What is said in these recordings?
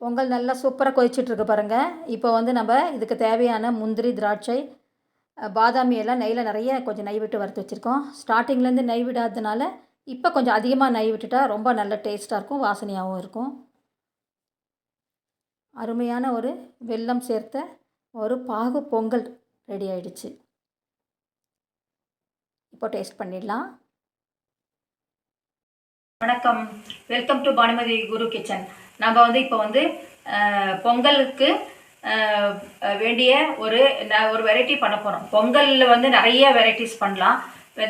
பொங்கல் நல்லா சூப்பராக கொதிச்சிட்ருக்கு பாருங்கள் இப்போ வந்து நம்ம இதுக்கு தேவையான முந்திரி திராட்சை பாதாமி எல்லாம் நெய்யில் நிறைய கொஞ்சம் நெய் விட்டு வறுத்து வச்சுருக்கோம். ஸ்டார்டிங்லேருந்து நெய் விடாததுனால இப்போ கொஞ்சம் அதிகமாக நெய் விட்டுட்டா ரொம்ப நல்ல டேஸ்ட்டாக இருக்கும் வாசனையாகவும் இருக்கும். அருமையான ஒரு வெல்லம் சேர்த்த ஒரு பாகு பொங்கல் ரெடி ஆயிடுச்சு. இப்போ டேஸ்ட் பண்ணிடலாம். வணக்கம். Welcome to Bhanumathi Guru kitchen. நம்ம வந்து இப்போ வந்து பொங்கலுக்கு வேண்டிய ஒரு ஒரு வெரைட்டி பண்ண போகிறோம் பொங்கலில் வந்து நிறைய வெரைட்டிஸ் பண்ணலாம்.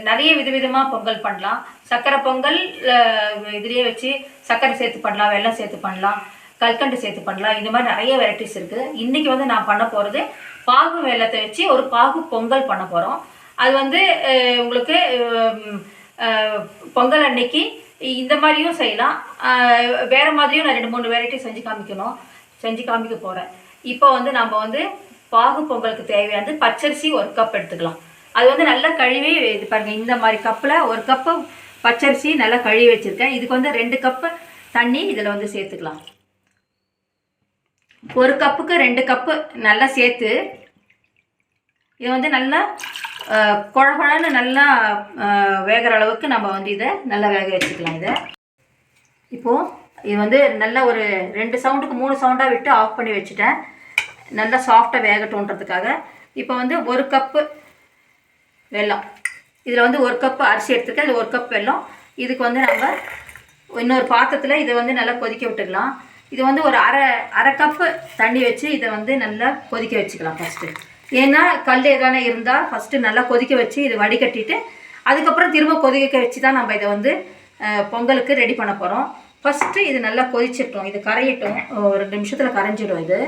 நிறைய விதவிதமாக பொங்கல் பண்ணலாம். சக்கரை பொங்கல் இதுலேயே வச்சு சர்க்கரை சேர்த்து பண்ணலாம் வெள்ளம் சேர்த்து பண்ணலாம் கல்கண்டு சேர்த்து பண்ணலாம். இந்த மாதிரி நிறைய வெரைட்டிஸ் இருக்குது இன்றைக்கி வந்து நான் பண்ண போகிறது பாகு வெள்ளத்தை வச்சு ஒரு பாகு பொங்கல் பண்ண போகிறோம் அது வந்து உங்களுக்கு பொங்கல் அன்னைக்கு இந்த மாதிரியும் செய்யலாம். வேறு மாதிரியும் நான் ரெண்டு மூணு வெரைட்டி செஞ்சு காமிக்கணும். செஞ்சு காமிக்க போகிறேன் இப்போ வந்து நம்ம வந்து பாகு பொங்கலுக்கு தேவையானது பச்சரிசி ஒரு கப் எடுத்துக்கலாம். அது வந்து நல்லா கழுவி இது பாருங்கள் இந்த மாதிரி கப்பில் ஒரு கப்பு பச்சரிசி நல்லா கழுவி வச்சுருக்கேன். இதுக்கு வந்து ரெண்டு கப்பு தண்ணி இதில் வந்து சேர்த்துக்கலாம். ஒரு கப்புக்கு ரெண்டு கப்பு நல்லா சேர்த்து இது வந்து நல்லா குழகுழன்னு நல்லா வேகிற அளவுக்கு நம்ம வந்து இதை நல்லா வேக வச்சுக்கலாம் இதை. இப்போது இது வந்து நல்லா ஒரு ரெண்டு சவுண்டுக்கு மூணு சவுண்டாக விட்டு ஆஃப் பண்ணி வச்சுட்டேன். நல்லா சாஃப்டாக வேகட்டும்ன்றதுக்காக. இப்போ வந்து ஒரு கப்பு வெல்லம். இதில் வந்து ஒரு கப்பு அரிசி எடுத்துருக்கேன். இதில் ஒரு கப் வெல்லம். இதுக்கு வந்து நம்ம இன்னொரு பாத்திரத்தில் இதை வந்து நல்லா கொதிக்க விட்டுக்கலாம். இது வந்து ஒரு அரை அரை கப்பு தண்ணி வச்சு இதை வந்து நல்லா கொதிக்க வச்சுக்கலாம் ஃபஸ்ட்டு ஏன்னா கல் எதானே இருந்தால் ஃபஸ்ட்டு நல்லா கொதிக்க வச்சு இதை வடிகட்டிட்டு அதுக்கப்புறம் திரும்ப கொதிக்க வச்சு தான் நம்ம இதை வந்து பொங்கலுக்கு ரெடி பண்ண போகிறோம் ஃபஸ்ட்டு இது நல்லா கொதிச்சிட்டோம் இது கரையட்டும். ஒரு ரெண்டு நிமிஷத்தில் கரைஞ்சிடும் இது.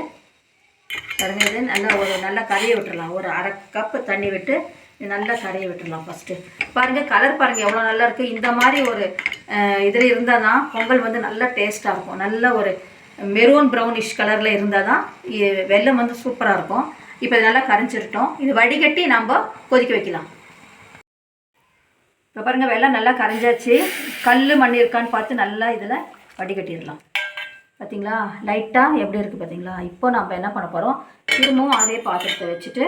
பாருங்க இது நல்லா ஒரு நல்லா கரைய விட்டுடலாம் ஒரு அரை கப்பு தண்ணி விட்டு இது நல்லா கரைய விட்டுடலாம் ஃபஸ்ட்டு பாருங்கள் கலர் பாருங்கள் எவ்வளோ நல்லா இருக்குது இந்த மாதிரி ஒரு இதில் இருந்தால் தான் பொங்கல் வந்து நல்லா டேஸ்ட்டாக இருக்கும். நல்ல ஒரு மெரூன் ப்ரௌனிஷ் கலரில் இருந்தால் தான் வெள்ளம் வெல்லம் வந்து சூப்பராக இருக்கும். இப்போ இது நல்லா கரைஞ்சிருட்டோம் இது வடிகட்டி நாம் கொதிக்க வைக்கலாம். இப்போ பாருங்கள் வெள்ளம் நல்லா கரைஞ்சாச்சு. கல் மண் இருக்கான்னு பார்த்து நல்லா இதில் வடிகட்டிடலாம். பார்த்தீங்களா லைட்டாக எப்படி இருக்குது பார்த்தீங்களா இப்போ நம்ம என்ன பண்ண போகிறோம் திரும்பவும் அதே பாத்திரத்தை வச்சுட்டு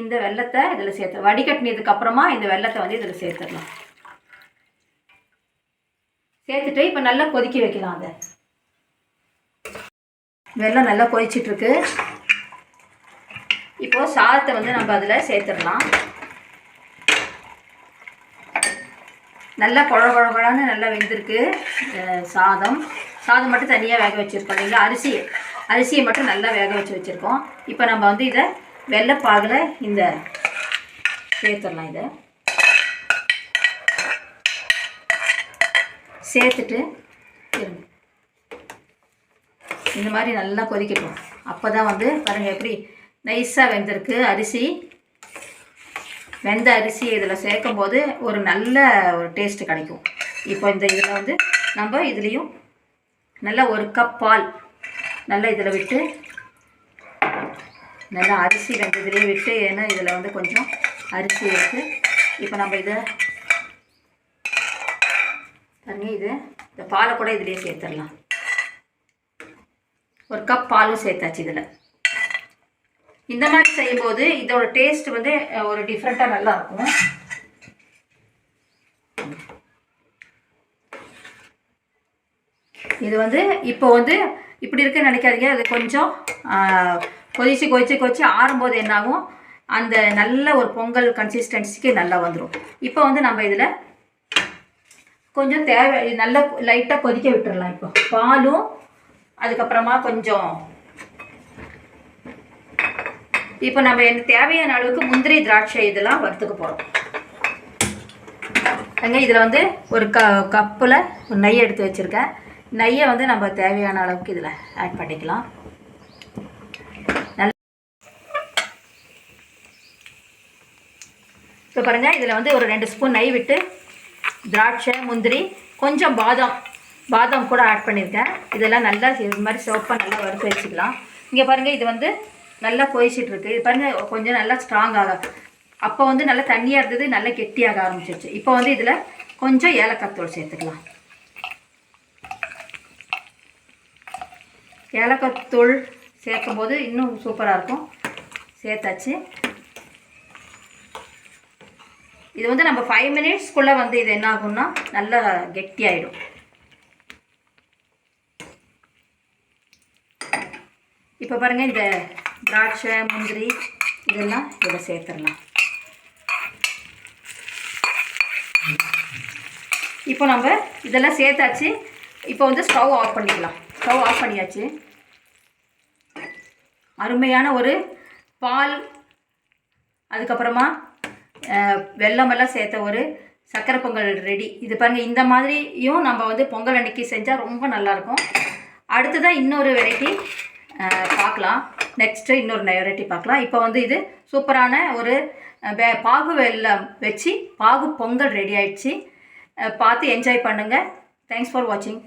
இந்த வெள்ளத்தை இதில் சேர்த்து வடிகட்டினதுக்கப்புறமா இந்த வெள்ளத்தை வந்து இதில் சேர்த்துடலாம். சேர்த்துட்டு இப்போ நல்லா கொதிக்க வைக்கலாம் அதை. வெள்ளம் நல்லா கொதிச்சிட்ருக்கு இப்போது இப்போ சாதத்தை வந்து நம்ம அதில் சேர்த்துடலாம். நல்லா குழ குழ குழன்னு நல்லா வெந்திருக்கு சாதம். சாதம் மட்டும் தனியாக வேக வச்சுருக்கோம். இல்லைங்களா? அரிசி அரிசியை மட்டும் நல்லா வேக வச்சு வச்சுருக்கோம். இப்போ நம்ம வந்து இதை வெள்ளைப்பாகில் இந்த சேர்த்துடலாம் இதை. சேர்த்துட்டு இந்த மாதிரி நல்லா கொதிக்கட்டும். அப்போ தான் வந்து பாருங்கள் எப்படி நைஸாக வெந்திருக்கு. அரிசி. வெந்த அரிசி இதில் சேர்க்கும் போது ஒரு நல்ல ஒரு டேஸ்ட் கிடைக்கும். இப்போ இந்த இதில் வந்து நம்ம இதுலேயும் நல்லா ஒரு கப் பால் நல்லா இதில் விட்டு நல்லா அரிசி வெந்ததுலேயே விட்டு ஏன்னா இதில் வந்து கொஞ்சம் அரிசி இருக்குது இப்போ நம்ம இதை பாருங்க இது இந்த பாலை கூட இதுலேயே சேர்த்துடலாம். ஒரு கப் பாலும் சேர்த்தாச்சு இதில். இந்த மாதிரி செய்யும்போது இதோட டேஸ்ட் வந்து ஒரு டிஃப்ரெண்ட்டாக நல்லா இருக்கும். இது வந்து இப்போ வந்து இப்படி இருக்குன்னு நினைக்காதீங்க. அது கொஞ்சம் கொதிச்சு கொதிச்சு கொதிச்சு ஆறும்போது என்னாகும்? அந்த நல்ல ஒரு பொங்கல் கன்சிஸ்டன்சிக்கு நல்லா வந்துடும் இப்போ வந்து நம்ம இதில் கொஞ்சம் தேவை நல்லா லைட்டாக கொதிக்க விட்டுடலாம் இப்போ. பாலும் அதுக்கப்புறமா கொஞ்சம் இப்போ நம்ம எனக்கு தேவையான அளவுக்கு முந்திரி திராட்சை இதெல்லாம் வறுத்துக்க போகிறோம் ஏங்க இதில் வந்து ஒரு க கப்பில் ஒரு நெய் எடுத்து வச்சுருக்கேன். நெய்யை வந்து நம்ம தேவையான அளவுக்கு இதில் ஆட் பண்ணிக்கலாம். நல்ல இப்போ பாருங்கள் இதில் வந்து ஒரு ரெண்டு ஸ்பூன் நெய் விட்டு திராட்சை முந்திரி கொஞ்சம் பாதாம். பாதாம் கூட ஆட் பண்ணியிருக்கேன். இதெல்லாம் நல்லா இது மாதிரி சிவப்பாக நல்லா வறுத்து வச்சுக்கலாம். இங்கே பாருங்கள் இது வந்து நல்லா கொதிச்சிட்டு இருக்கு இது பாருங்க கொஞ்சம் நல்லா ஸ்ட்ராங் ஆக. அப்போ வந்து நல்லா தண்ணியாக இருந்தது நல்லா கெட்டியாக ஆரம்பிச்சிருச்சு. இப்போ வந்து இதில் கொஞ்சம் ஏலக்காய் தூள் சேர்த்துக்கலாம். ஏலக்காய் தூள் சேர்க்கும் போது இன்னும் சூப்பராக இருக்கும். சேர்த்தாச்சு. இது வந்து நம்ம ஃபைவ் மினிட்ஸ்க்குள்ளே வந்து இது என்ன ஆகும்னா நல்லா கெட்டியாயிடும். இப்போ பாருங்கள் இந்த திராட்சை முந்திரி இதெல்லாம் இதில் சேர்த்துடலாம். இப்போ நம்ம இதெல்லாம் சேர்த்தாச்சு. இப்போ வந்து ஸ்டவ் ஆஃப் பண்ணிக்கலாம். ஸ்டவ் ஆஃப் பண்ணியாச்சு. அருமையான ஒரு பால் அதுக்கப்புறமா அஹ், வெல்லமெல்லாம் சேர்த்த ஒரு சக்கரை பொங்கல் ரெடி. இது பாருங்கள் இந்த மாதிரியும் நம்ம வந்து பொங்கல் அன்னைக்கு செஞ்சால் ரொம்ப நல்லாயிருக்கும் அடுத்ததாக இன்னொரு வெரைட்டி பார்க்கலாம். நெக்ஸ்ட்டு இன்னொரு வெரைட்டி பார்க்கலாம். இப்போ வந்து இது சூப்பரான ஒரு பாகு வெல்லம் வச்சு பாகு பொங்கல் ரெடி ஆயிடுச்சு. பார்த்து என்ஜாய் பண்ணுங்கள் தேங்க்ஸ் ஃபார் வாட்சிங்